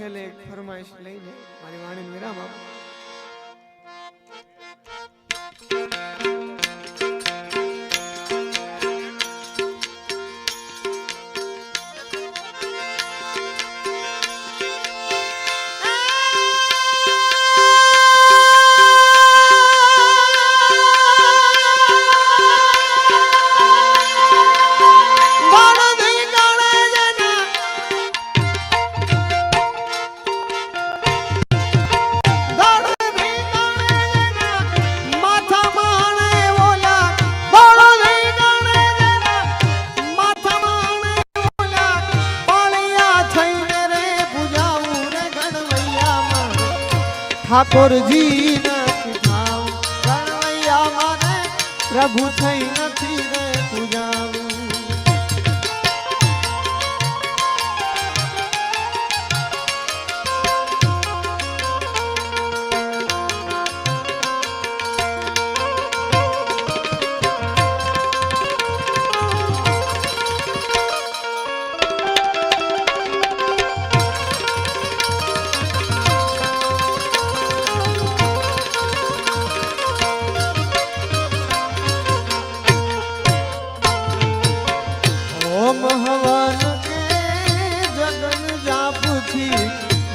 છેલ્લે એક ફરમાઈશ લઈને મારી વાણીને વિરામ આપો. করজি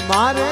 મારે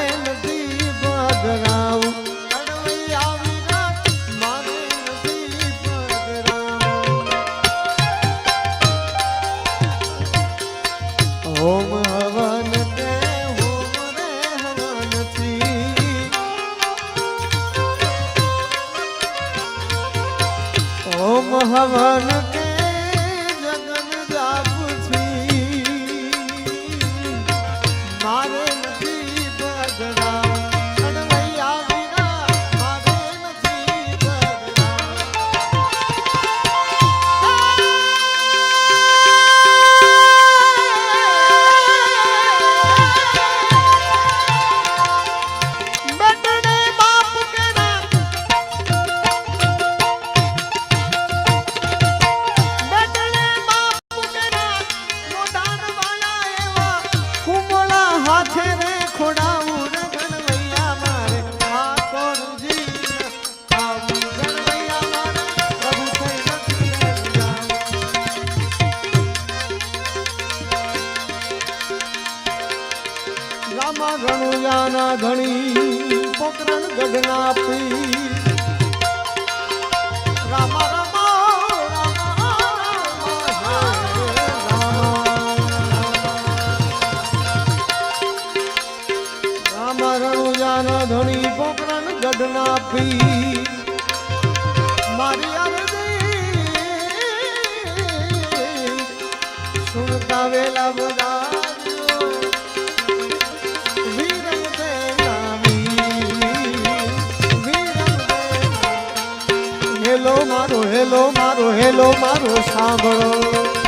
মারো সাগর।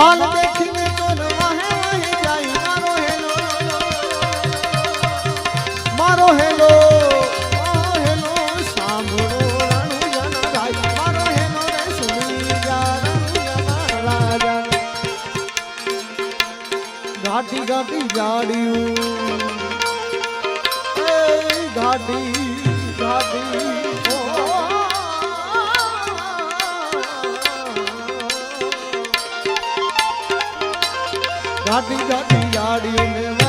માલ દેખીને તો વાહે વાહે જાય મારો હેલો. મારો હેલો મારો હેલો જાડ્યું ગાડી ગાડી ગાડી ગાડી આડી ને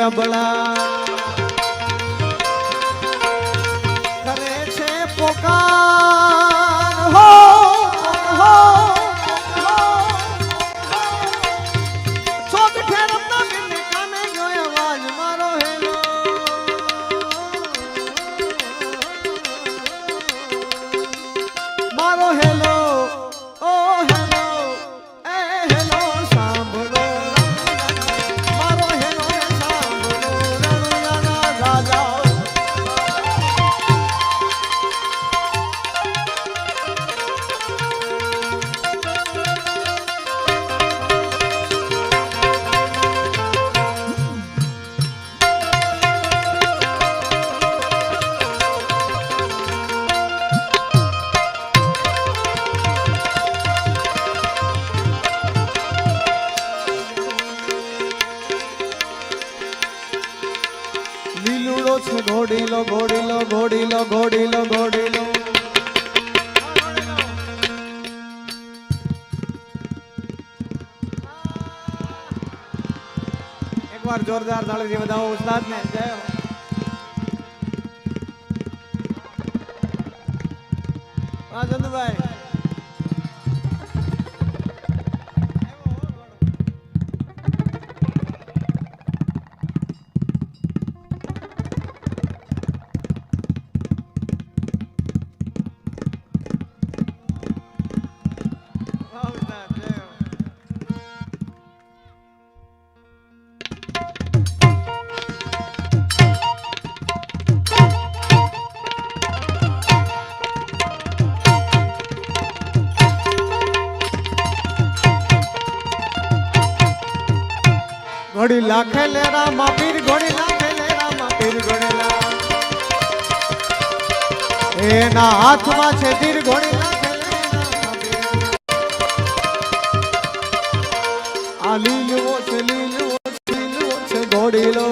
જબળા ઘોડીલો ઘોડીલો ઘોડીલો ઘોડીલો ઘોડીલો એકવાર જોરદાર તાળીથી બધા ઉસ્તાદ ને જય ઘડી લાખે લે રામા પીર ઘડી લાખે લે રામા પીર ઘડી એના હાથમાં છે તીર ઘડી લાખે આ લીલવો છે લીલવો છે લીલવો છે ઘોડીલો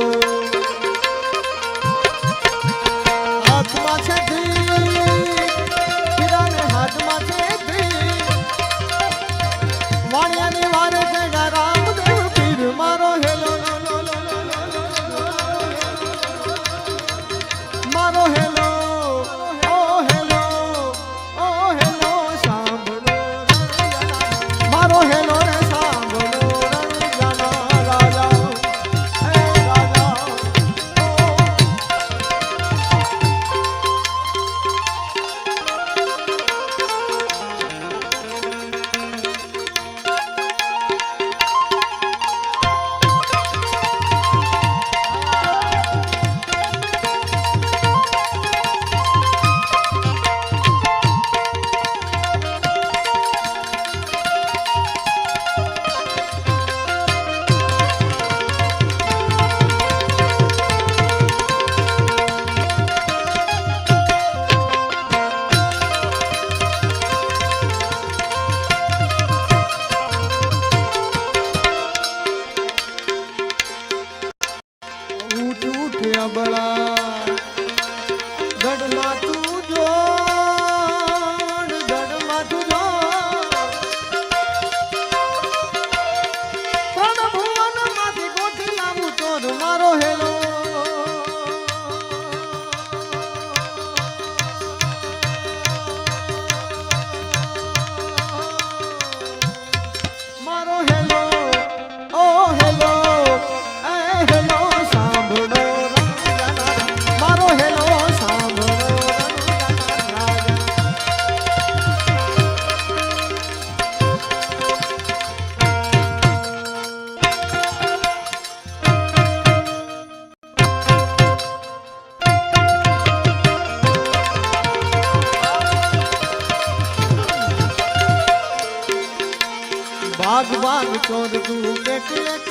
তোর দু পেটে